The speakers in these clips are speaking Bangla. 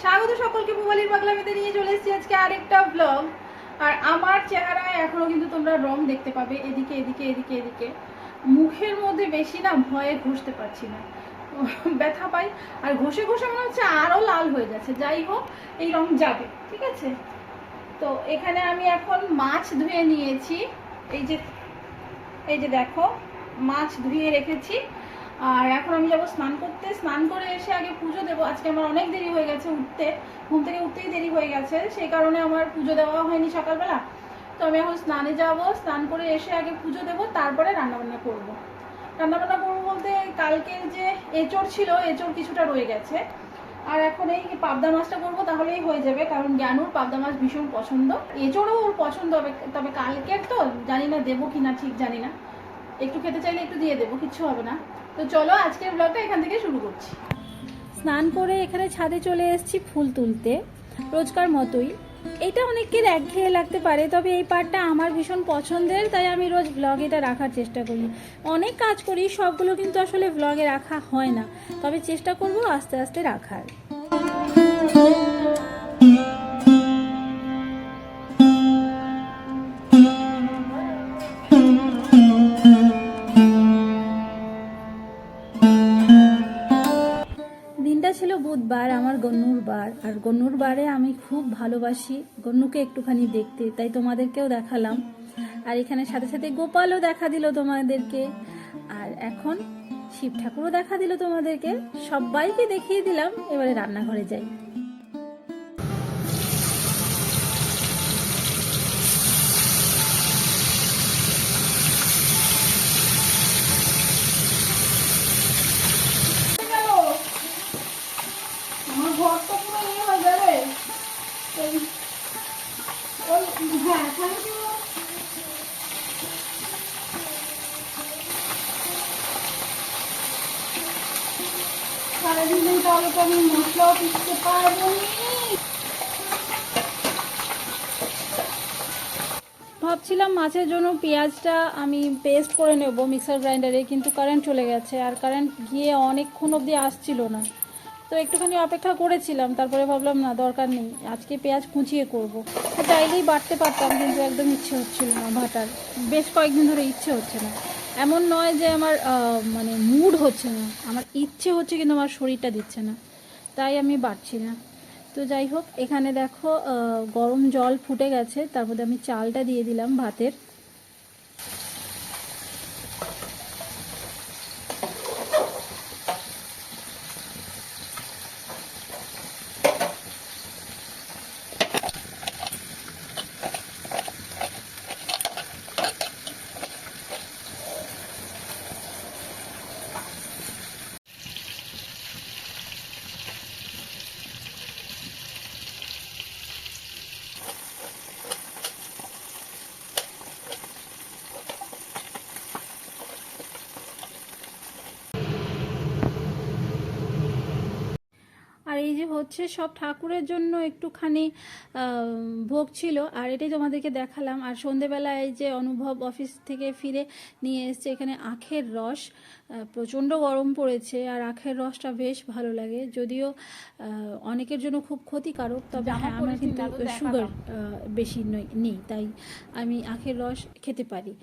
স্বাগত সকলকে মোবাইলের পাগলামিতে নিয়ে চলে এসেছি আজকে আরেকটা ব্লগ আর আমার চেহারায় এখনও কিন্তু তোমরা রং দেখতে পাবে, এদিকে এদিকে এদিকে এদিকে। মুখের মধ্যে বেশি না ভয়ে ঘষতে পারছি না। ব্যথা পাই, আর ঘষে ঘষে মনে হচ্ছে আরও লাল হয়ে যাচ্ছে। যাই হোক, এই রং যাবে, ঠিক আছে? তো এখানে আমি এখন মাছ ধুয়ে নিয়েছি। এই যে এই যে দেখো, মাছ ধুয়ে রেখেছি। আর এখন আমি যাব স্নান করতে। স্নান করে এসে আগে পুজো দেবো। আজকে আমার অনেক দেরি হয়ে গেছে উঠতে। ঘুম থেকে উঠতেই দেরি হয়ে গেছে। সেই কারণে আমার পুজো দেওয়া হয়নি সকালবেলা। তো আমি এখন স্নানে যাব। স্নান করে এসে আগে পুজো দেবো। তারপরে রান্নাবান্না করব। রান্নাবান্না করব বলতে কালকের যে এঁচড় ছিল, এঁচড় কিছুটা রয়ে গেছে। আর এখন এই পাবদা মাছটা করব তাহলেই হয়ে যাবে। কারণ জ্ঞানুর পাবদা মাছ ভীষণ পছন্দ। এঁচড়ও ওর পছন্দ হবে। তবে কালকের তো জানি না দেবো কিনা ঠিক জানি না। একটু খেতে চাইলে একটু দিয়ে দেবো, কিচ্ছু হবে না। তো চলো আজকের ব্লগটা এখান থেকে শুরু করছি। স্নান করে এখানে ছাদে চলে এসেছি ফুল তুলতে, রোজকার মতোই। এটা অনেকের একঘেয়ে লাগতে পারে, তবে এই পার্টটা আমার ভীষণ পছন্দের, তাই আমি রোজ ব্লগে এটা রাখার চেষ্টা করি। অনেক কাজ করি, সবগুলো কিন্তু আসলে ব্লগে রাখা হয় না, তবে চেষ্টা করব আস্তে আস্তে রাখার। বুধবার আমার গন্নুর বার। আর গন্নুর বারে আমি খুব ভালোবাসি। গন্নুকে একটুখানি দেখতে, তাই তোমাদেরকেও দেখালাম। আর এখানে সাথে সাথে গোপালও দেখা দিল তোমাদেরকে। আর এখন শিব ঠাকুরও দেখা দিল তোমাদেরকে। সবাইকে দেখিয়ে দিলাম, এবারে রান্নাঘরে যাই গেল আমার ঘর তো পুরো ইয়ে হয়ে যাবে এই- ওই হ্যাঁ থ্যাংক ইউ সারাদিন তাহলে তো আমি মশলাও পিষতে পারব ভাবছিলাম মাছের জন্য পেঁয়াজটা আমি পেস্ট করে নেব মিক্সার গ্রাইন্ডারে কিন্তু কারেন্ট চলে গেছে আর কারেন্ট গিয়ে অনেকক্ষণ অবধি আসছিল না। তো একটুখানি অপেক্ষা করেছিলাম, তারপরে ভাবলাম না, দরকার নেই, আজকে পেঁয়াজ কুচিয়ে করব। চাইলেই বাড়তে পারতাম, কিন্তু একদম ইচ্ছে হচ্ছিল না ভাটার। বেশ কয়েকদিন ধরে ইচ্ছে হচ্ছে না। এমন নয় যে আমার মানে মুড হচ্ছে না। আমার ইচ্ছে হচ্ছে কিন্তু আমার শরীরটা দিচ্ছে না। তাই আমি বাড়ছি না। তো যাই হোক, এখানে দেখো গরম জল ফুটে গেছে। তারপরে আমি চালটা দিয়ে দিলাম ভাতের। আর এই যে হচ্ছে সব ঠাকুরের জন্য একটুখানি ভোগ ছিল আর এটাই তোমাদেরকে দেখালাম। আর সন্ধেবেলায় এই যে অনুভব অফিস থেকে ফিরে নিয়ে এসছে এখানে আখের রস প্রচণ্ড গরম পড়েছে আর আখের রসটা বেশ ভালো লাগে। যদিও অনেকের জন্য খুব ক্ষতিকারক তবে হ্যাঁ আমার কিন্তু সুগার বেশি নই- নেই তাই আমি আখের রস খেতে পারি।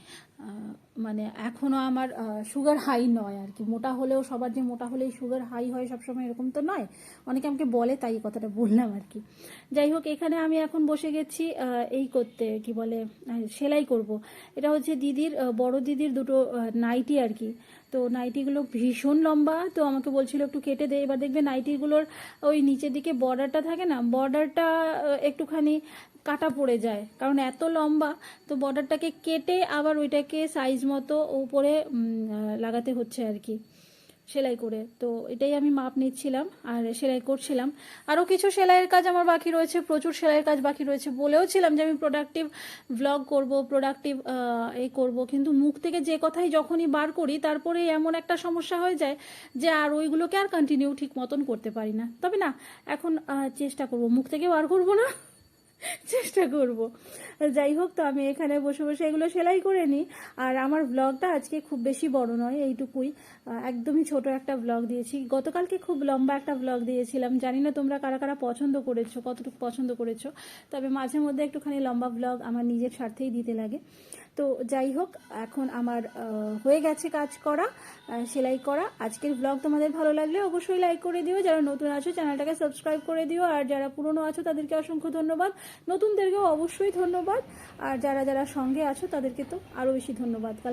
মানে এখনও আমার সুগার হাই নয় আর কি মোটা হলেও, সবার যে মোটা হলেই সুগার হাই হয় সবসময় এরকম তো নয়। অনেকে আমাকে বলে তাই কথাটা বললাম আর কি যাই হোক, এখানে আমি এখন বসে গেছি এই করতে, কি বলে সেলাই করব। এটা হচ্ছে দিদির বড় দিদির দুটো নাইটি আর কি তো নাইটিগুলো ভীষণ লম্বা, তো আমাকে বলছিল একটু কেটে দে। এবার দেখবে নাইটিগুলোর ওই নিচের দিকে বর্ডারটা থাকে না বর্ডারটা একটুখানি কাটা পড়ে যায়। কারণ এত লম্বা, তো বর্ডারটাকে কেটে আবার ওইটাকে সাইজ মতো উপরে লাগাতে হচ্ছে আর কি, সেলাই করে। তো এটাই আমি মাপ নিচ্ছিলাম আর সেলাই করছিলাম। আরও কিছু সেলাইয়ের কাজ আমার বাকি রয়েছে, প্রচুর সেলাইয়ের কাজ বাকি রয়েছে বলেও ছিলাম যে আমি প্রোডাক্টিভ ব্লগ করব প্রোডাক্টিভ এই করব। কিন্তু মুখ থেকে যে কথাই যখনই বার করি তারপরে এমন একটা সমস্যা হয়ে যায় যে আর ওইগুলোকে আর কন্টিনিউ ঠিক মতন করতে পারি না। তবে না, এখন চেষ্টা করব। মুখ থেকে বার করব না। চেষ্টা করব। যাই হোক, তো আমি এখানে বসে বসে এগুলো সেলাই করে নিই। আর আমার ব্লগটা আজকে খুব বেশি বড় নয়, এইটুকুই। একদমই ছোট একটা ব্লগ দিয়েছি। গতকালকে খুব লম্বা একটা ব্লগ দিয়েছিলাম। জানি না তোমরা কারা কারা পছন্দ করেছ, কতটুকু পছন্দ করেছ। তবে মাঝে মধ্যে একটুখানি লম্বা ব্লগ আমার নিজের স্বার্থেই দিতে লাগে। তো যাই হোক, এখন আমার হয়ে গেছে কাজ করা সেলাই করা। আজকের ব্লগ তোমাদের ভালো লাগলে অবশ্যই লাইক করে দিও। যারা নতুন আছো চ্যানেলটাকে সাবস্ক্রাইব করে দিও। আর যারা পুরনো আছো, তাদেরকে অসংখ্য ধন্যবাদ। নতুনদেরকেও অবশ্যই ধন্যবাদ। আর যারা যারা সঙ্গে আছো তাদেরকে তো আরও বেশি ধন্যবাদ। কাল